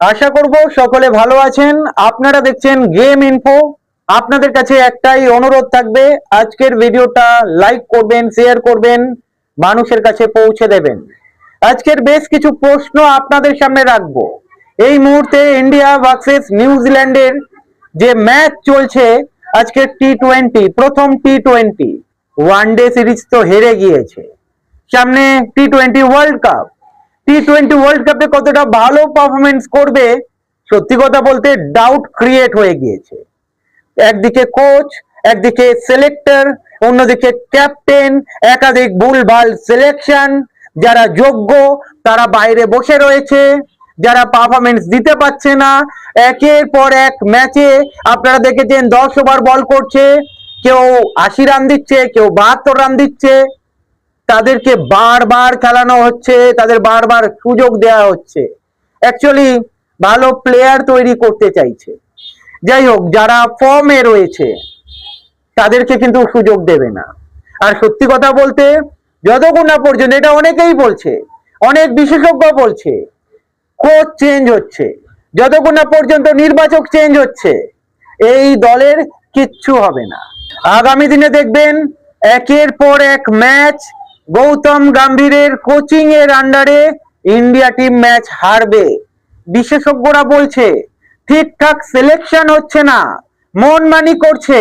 আশা করব সকলে ভালো আছেন। আপনারা দেখছেন গেম ইনফো। আপনাদের কাছে একটাই অনুরোধ থাকবে, আজকের ভিডিওটা লাইক করবেন, শেয়ার করবেন, মানুষের কাছে পৌঁছে দেবেন। আজকের বেশ কিছু প্রশ্ন আপনাদের সামনে রাখব। এই মুহূর্তে ইন্ডিয়া ভার্সেস নিউজিল্যান্ডের যে ম্যাচ চলছে, আজকে টি টোয়েন্টি প্রথম T twenty one day series তো হেরে গিয়েছে। সামনে T twenty world cup. T twenty world কাপে কতটা ভালো পারফরমেন্স করবে, সত্যি কথা বলতে ডাউট ক্রিয়েট হয়ে গিয়েছে। একদিকে কোচ একদিকে সিলেক্টর অন্যদিকে ক্যাপ্টেন একাধিক ভুলভাল সিলেকশন যারা যোগ্য, তারা বাইরে বসে রয়েছে, যারা পারফরমেন্স দিতে পারছে না, একের পর এক ম্যাচে আপনারা দেখেছেন দশ ওভার বল করছে, কেউ আশি রান দিচ্ছে, কেউ বাহাত্তর রান দিচ্ছে। তাদেরকে বারবার খেলানো হচ্ছে, তাদের বারবার সুযোগ দেওয়া হচ্ছে। অ্যাকচুয়ালি ভালো প্লেয়ার তৈরি করতে চাইছে। যাই হোক, যারা ফর্মে রয়েছে, তাদেরকে কিন্তু সুযোগ দেবে না। আর সত্যি কথা বলতে, যতক্ষণ না পর্যন্ত, এটা অনেকেই বলছে, অনেক বিশেষজ্ঞ বলছে কোচ চেঞ্জ হচ্ছে। যতক্ষণ না পর্যন্ত নির্বাচক চেঞ্জ হচ্ছে, এই দলের কিচ্ছু হবে না। আগামী দিনে দেখবেন, একের পর এক ম্যাচ গৌতম গাম্ভীরের কোচিং এর আন্ডারে ইন্ডিয়া টিম ম্যাচ হারবে। বিশেষজ্ঞরা বলছে, ঠিকঠাক সিলেকশন হচ্ছে না, মন মানি করছে,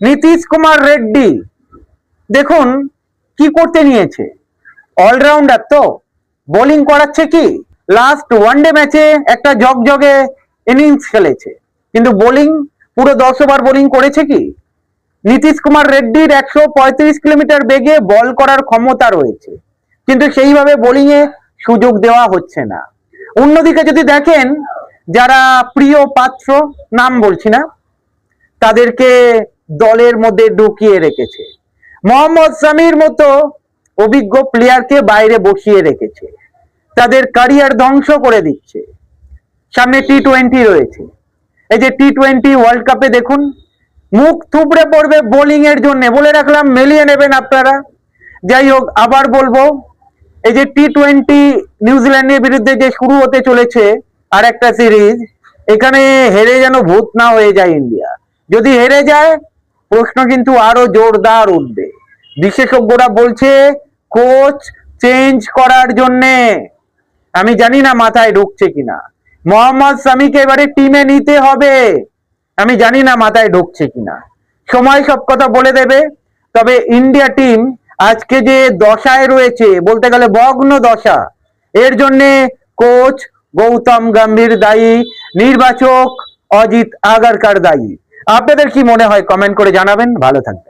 নীতিশ কুমার রেড্ডি। দেখুন, কি করতে নিয়েছে? অলরাউন্ডার তো বোলিং করাচ্ছে কি? লাস্ট ওয়ানডে ম্যাচে একটা জগজগে ইনিংস খেলেছে। কিন্তু বোলিং পুরো দশ ওভার বোলিং করেছে কি? নীতিশ কুমার রেড্ডির একশো পঁয়ত্রিশ কিলোমিটার বেগে বল করার ক্ষমতা রয়েছে। কিন্তু সেইভাবে বোলিং এ সুযোগ দেওয়া হচ্ছে না। অন্যদিকে যদি দেখেন, যারা প্রিয় পাত্র, নাম বলছি না, তাদেরকে দলের মধ্যে ঢুকিয়ে রেখেছে। মোহাম্মদ সামির মতো অভিজ্ঞ প্লেয়ারকে বাইরে বসিয়ে রেখেছে। তাদের ক্যারিয়ার ধ্বংস করে দিচ্ছে। সামনে টি টোয়েন্টি রয়েছে। এই যে টি টোয়েন্টি ওয়ার্ল্ড কাপে দেখুন মুখ থুবড়ে পড়বে বোলিং এর জন্য। বলে রাখলাম, মেলিয়ে নেবেন আপনারা। যাই হোক, আবার বলব, এই যে টি টোয়েন্টি নিউজিল্যান্ডের বিরুদ্ধে যে শুরু হতে চলেছে আর একটা সিরিজ এখানে হেরে যেন ভূত না হয়ে যায় ইন্ডিয়া। যদি হেরে যায়, প্রশ্ন কিন্তু আরও জোরদার উঠবে। বিশেষজ্ঞরা বলছে কোচ চেঞ্জ করার জন্যে। আমি জানি না মাথায় ঢুকছে কিনা। মোহাম্মদ সামিকে এবারে টিমে নিতে হবে। আমি জানি না মাথায় ঢুকছে কিনা। সময় সব কথা বলে দেবে, তবে ইন্ডিয়া টিম আজকে যে দশায় রয়েছে, বলতে গেলে ভগ্ন দশা, এর জন্যে কোচ গৌতম গম্ভীর দায়ী, নির্বাচক অজিত আগারকার দায়ী। আপনাদের কি মনে হয়, কমেন্ট করে জানাবেন। ভালো থাকবেন।